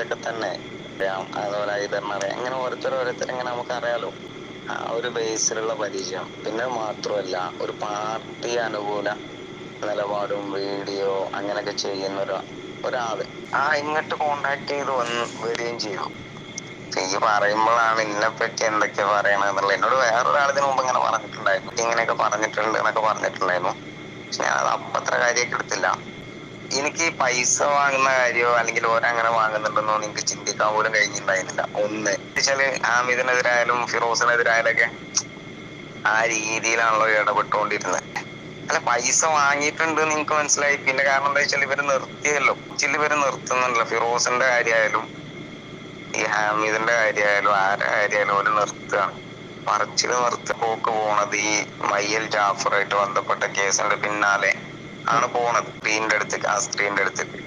പോലെയൊക്കെ തന്നെ അതുപോലെ ഐതറിനെ അറിയാം ഇങ്ങനെ ഓരോരുത്തർ ഇങ്ങനെ നമുക്ക് അറിയാലോ. ആ ഒരു ബേസിലുള്ള പരിചയം. പിന്നെ മാത്രമല്ല ഒരു പാർട്ടി അനുകൂല നിലപാടും വീഡിയോ അങ്ങനെയൊക്കെ ചെയ്യുന്ന ഒരു ഒരാൾ. ആ ഇങ്ങോട്ട് കോണ്ടാക്ട് ചെയ്ത് വന്ന് വരികയും ചെയ്തു. ഈ പറയുമ്പോഴാണ് ഇന്നെ പറ്റി എന്തൊക്കെയാ പറയണെന്നുള്ളത് എന്നോട് വേറൊരാൾ ഇതിനു മുമ്പ് ഇങ്ങനെ പറഞ്ഞിട്ടുണ്ടായിരുന്നു. ഇങ്ങനെയൊക്കെ പറഞ്ഞിട്ടുണ്ട് എന്നൊക്കെ പറഞ്ഞിട്ടുണ്ടായിരുന്നു. പക്ഷെ ഞാൻ അത് അപ്പത്ര കാര്യമൊക്കെ എടുത്തില്ല. എനിക്ക് പൈസ വാങ്ങുന്ന കാര്യമോ അല്ലെങ്കിൽ ഓരങ്ങനെ വാങ്ങുന്നുണ്ടെന്നോ എനിക്ക് ചിന്തിക്കാൻ പോലും കഴിഞ്ഞിട്ടുണ്ടായിരുന്നില്ല. ഒന്ന് വെച്ചാൽ ഫിറോസിനെതിരായാലും ഒക്കെ ആ രീതിയിലാണല്ലോ ഇടപെട്ടുകൊണ്ടിരുന്നത്. അല്ല പൈസ വാങ്ങിയിട്ടുണ്ട് നിങ്ങക്ക് മനസ്സിലായി. പിന്നെ കാരണം എന്താ വെച്ചാൽ ഇവർ നിർത്തിയല്ലോ. ചില ഇവർ നിർത്തുന്നുണ്ടല്ലോ. ഫിറോസിന്റെ കാര്യമായാലും ഈ ഹാമിദിന്റെ കാര്യമായാലും ആരുടെ കാര്യമായാലും അവർ നിർത്തുകയാണ് പറച്ചിൽ നിർത്തി പോക്ക് പോണത് ഈ മയ്യൽ ജാഫറായിട്ട് ബന്ധപ്പെട്ട കേസിന്റെ പിന്നാലെ. ആണ് പോണത് സ്ക്രീനിന്റെ അടുത്തേക്ക് ആ സ്ക്രീനിന്റെ അടുത്തേക്ക്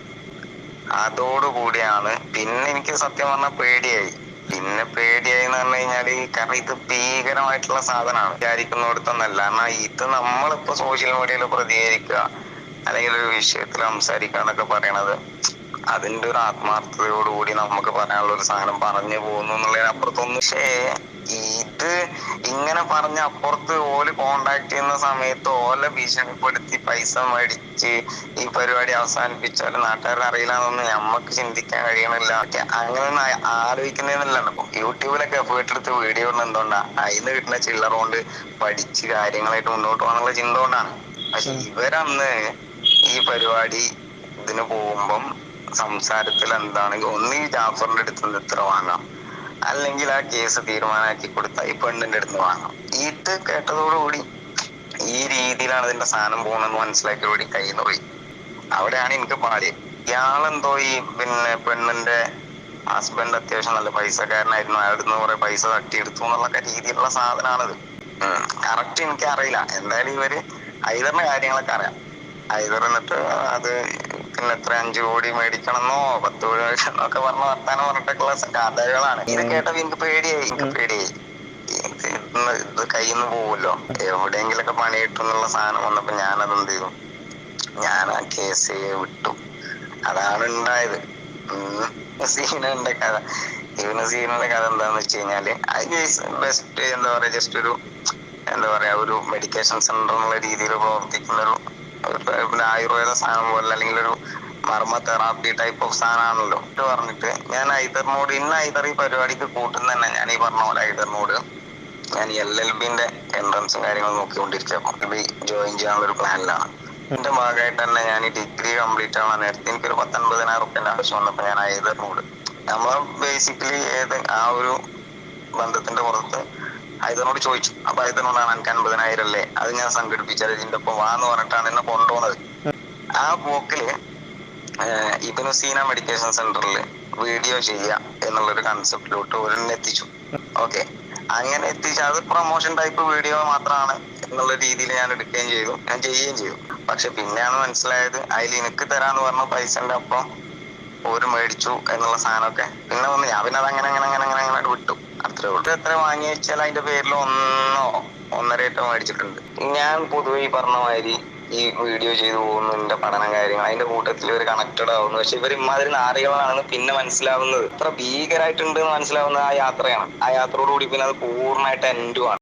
അതോടുകൂടിയാണ് പിന്നെ എനിക്ക് സത്യം പറഞ്ഞാൽ പേടിയായി. പിന്നെ പേടിയായി എന്ന് പറഞ്ഞു കഴിഞ്ഞാൽ കാരണം ഇത് ഭീകരമായിട്ടുള്ള സാധനമാണ്. വിചാരിക്കുന്നിടത്തൊന്നല്ല. കാരണം ഇത് നമ്മളിപ്പോ സോഷ്യൽ മീഡിയയിൽ പ്രതികരിക്കുക അല്ലെങ്കിൽ ഒരു വിഷയത്തിൽ സംസാരിക്കുക എന്നൊക്കെ പറയണത് അതിന്റെ ഒരു ആത്മാർത്ഥതയോടുകൂടി നമുക്ക് പറയാനുള്ള ഒരു സാധനം പറഞ്ഞു പോകുന്നു എന്നുള്ളതിന് അപ്പുറത്തൊന്നും. പക്ഷേ ഇത് ഇങ്ങനെ പറഞ്ഞ അപ്പുറത്ത് ഓൽ കോണ്ടാക്ട് ചെയ്യുന്ന സമയത്ത് ഓലെ ഭീഷണിപ്പെടുത്തി പൈസ മേടിച്ച് ഈ പരിപാടി അവസാനിപ്പിച്ചാൽ നാട്ടുകാരെ അറിയില്ലാന്നൊന്നും നമ്മക്ക് ചിന്തിക്കാൻ കഴിയണില്ല. അങ്ങനെ ഒന്നും ഇപ്പൊ യൂട്യൂബിലൊക്കെ എഫേർട്ട് എടുത്ത് വീഡിയോ ഇടുന്നത് എന്തുകൊണ്ടാ? അതിന് കിട്ടുന്ന ചില്ലറ കൊണ്ട് പഠിച്ച് കാര്യങ്ങളായിട്ട് മുന്നോട്ട് പോകാനുള്ള ചിന്ത കൊണ്ടാണ്. പക്ഷെ ഇവരന്ന് ഈ പരിപാടി ഇതിന് പോകുമ്പം സംസാരത്തിൽ എന്താണെങ്കിൽ ഒന്ന് ജാഫറിന്റെ അടുത്ത് നിന്ന് ഇത്ര വാങ്ങാം. അല്ലെങ്കിൽ ആ കേസ് തീരുമാനമാക്കി കൊടുത്ത ഈ പെണ്ണിന്റെ അടുത്ത് വാങ്ങാം. ഇത് കേട്ടതോടുകൂടി ഈ രീതിയിലാണ് ഇതിന്റെ സാധനം പോകുന്നത് മനസ്സിലാക്കി കയ്യിൽ നിന്ന് പോയി അവിടെയാണ് എനിക്ക് പാടി ഇയാളെന്തോ ഈ പിന്നെ പെണ്ണിന്റെ ഹസ്ബൻഡ് അത്യാവശ്യം നല്ല പൈസക്കാരനായിരുന്നു. അയാളുടെ നിന്ന് കുറെ പൈസ തട്ടിയെടുത്തു എന്നുള്ള രീതിയിലുള്ള സാധനമാണത് കറക്റ്റ് എനിക്ക് അറിയില്ല. എന്തായാലും ഇവർ ഐതറിന്റെ കാര്യങ്ങളൊക്കെ അറിയാം. ഐതർ എന്നിട്ട് അത് പിന്നെ എത്ര അഞ്ചു കോടി മേടിക്കണമെന്നോ പത്ത് കോടി മേടിക്കണമെന്നോ ഒക്കെ പറഞ്ഞ വർത്താനം പറഞ്ഞിട്ടൊക്കെയുള്ള കഥകളാണ് ഇത് കേട്ടപ്പോ എനിക്ക് പേടിയായി എനിക്ക് പേടിയായി. ഇത് കയ്യിന്ന് കയ്യിൽ നിന്ന് പോവുമല്ലോ. എവിടെയെങ്കിലൊക്കെ പണി കിട്ടും എന്നുള്ള സാധനം വന്നപ്പോ ഞാനത് എന്ത് ചെയ്തു? ഞാൻ ആ കേസ് വിട്ടു. അതാണ് ഉണ്ടായത്. സീനുണ്ട് കഥ. ഇവന് സീനിന്റെ കഥ എന്താന്ന് വെച്ച് കഴിഞ്ഞാൽ അത് ബെസ്റ്റ് എന്താ പറയാ ജസ്റ്റ് ഒരു എന്താ പറയാ ഒരു മെഡിക്കേഷൻ സെന്റർ എന്നുള്ള രീതിയിൽ പ്രവർത്തിക്കുന്ന ഒരു പിന്നെ ആയുർവേദ സാധനം പോലെ അല്ലെങ്കിൽ ഒരു മർമ്മ തെറാപ്പി ടൈപ്പ് ഓഫ് സാധനമാണല്ലോ. എന്ന് പറഞ്ഞിട്ട് ഞാൻ ഐതറിനോട് ഇന്ന് ഐതർ ഈ പരിപാടിക്ക് കൂട്ടുന്ന തന്നെ ഞാൻ ഈ പറഞ്ഞ പോലെ ഐതറിനോട് ഞാൻ എൽ എൽ ബിന്റെ എൻട്രൻസും കാര്യങ്ങളും ബി ജോയിൻ ചെയ്യാനുള്ള ഒരു പ്ലാനിലാണ് എന്റെ ഭാഗമായിട്ട് തന്നെ ഞാൻ ഈ ഡിഗ്രി കംപ്ലീറ്റ് ആവാൻ നേരത്തെ എനിക്കൊരു പത്തൊൻപതിനായിരം റുപ്യന്റെ ആവശ്യം വന്നപ്പോ ഞാൻ ഐതറിനോട് നമ്മൾ ബേസിക്കലി ഏത് ആ ഒരു ബന്ധത്തിന്റെ പുറത്ത് ഐതറിനോട് ചോദിച്ചു അപ്പൊ ഐതറിനോടാണ് എനിക്ക് അൻപതിനായിരം അല്ലേ? അത് ഞാൻ സംഘടിപ്പിച്ചാൽ ഇതിന്റെ ഒപ്പം വാന്ന് പറഞ്ഞിട്ടാണ് എന്നെ കൊണ്ടുപോകുന്നത്. ആ പോക്കിൽ ഇബനു സീന മെഡിറ്റേഷൻ സെന്ററിൽ വീഡിയോ ചെയ്യുക എന്നുള്ളൊരു കൺസെപ്റ്റിലോട്ട് ഒരു എത്തിച്ചു. ഓക്കെ. അങ്ങനെ എത്തിച്ച് അത് പ്രൊമോഷൻ ടൈപ്പ് വീഡിയോ മാത്രമാണ് എന്നുള്ള രീതിയിൽ ഞാൻ എടുക്കുകയും ചെയ്തു ഞാൻ ചെയ്യുകയും ചെയ്തു. പക്ഷെ പിന്നെയാണ് മനസ്സിലായത് അതിൽ എനിക്ക് തരാന്ന് പറഞ്ഞ പൈസന്റെ ഒപ്പം ഒരു മേടിച്ചു എന്നുള്ള സാധനമൊക്കെ പിന്നെ ഒന്ന് ഞാൻ പിന്നെ അത് അങ്ങനെ അങ്ങനെ അങ്ങനെ അങ്ങനെ അങ്ങനെ വിട്ടു. അത്രേ ഉള്ളൂ. എത്ര വാങ്ങി വെച്ചാൽ അതിന്റെ പേരിൽ ഒന്നോ ഒന്നര ഏറ്റവും മേടിച്ചിട്ടുണ്ട്. ഞാൻ പൊതുവെ ഈ പറഞ്ഞ മാതിരി ഈ വീഡിയോ ചെയ്തു പോകുന്നു എന്റെ പഠനം കാര്യങ്ങൾ അതിന്റെ കൂട്ടത്തിൽ ഇവർ കണക്റ്റഡ് ആവുന്നു. പക്ഷെ ഇവർ ഇമാതിരി നാറികളാണെന്ന് പിന്നെ മനസ്സിലാവുന്നത്. ഇത്ര ഭീകരമായിട്ടുണ്ട് എന്ന് മനസ്സിലാവുന്നത് ആ യാത്രയാണ്. ആ യാത്രയോടുകൂടി പിന്നെ അത് പൂർണമായിട്ട് എൻഡുമാണ്